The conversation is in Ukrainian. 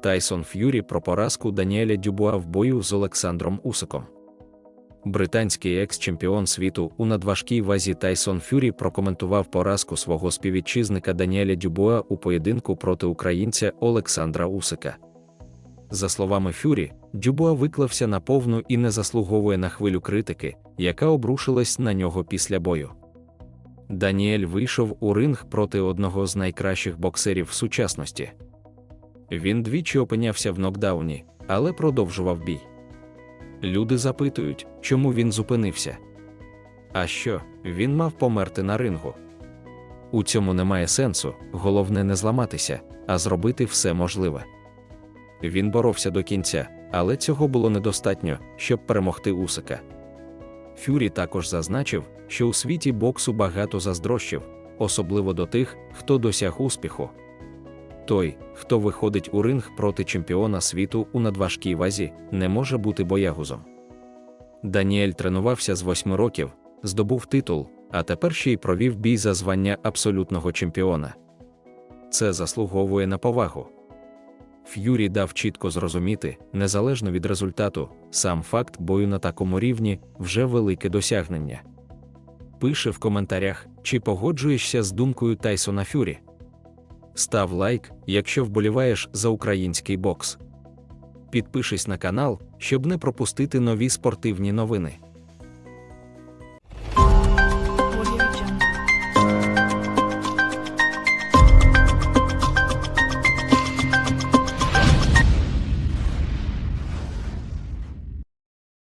Тайсон Ф'юрі про поразку Даніеля Дюбуа в бою з Олександром Усиком. Британський екс-чемпіон світу у надважкій вазі Тайсон Фюрі прокоментував поразку свого співвітчизника Даніеля Дюбуа у поєдинку проти українця Олександра Усика. За словами Фюрі, Дюбуа виклався на повну і не заслуговує на хвилю критики, яка обрушилась на нього після бою. Даніель вийшов у ринг проти одного з найкращих боксерів сучасності. Він двічі опинявся в нокдауні, але продовжував бій. Люди запитують, чому він зупинився. А що, він мав померти на рингу? У цьому немає сенсу, головне не зламатися, а зробити все можливе. Він боровся до кінця, але цього було недостатньо, щоб перемогти Усика. Фюрі також зазначив, що у світі боксу багато заздрощів, особливо до тих, хто досяг успіху. Той, хто виходить у ринг проти чемпіона світу у надважкій вазі, не може бути боягузом. Даніель тренувався з восьми років, здобув титул, а тепер ще й провів бій за звання абсолютного чемпіона. Це заслуговує на повагу. Ф'юрі дав чітко зрозуміти, незалежно від результату, сам факт бою на такому рівні вже велике досягнення. Пише в коментарях, чи погоджуєшся з думкою Тайсона Фюрі. Став лайк, якщо вболіваєш за український бокс. Підпишись на канал, щоб не пропустити нові спортивні новини.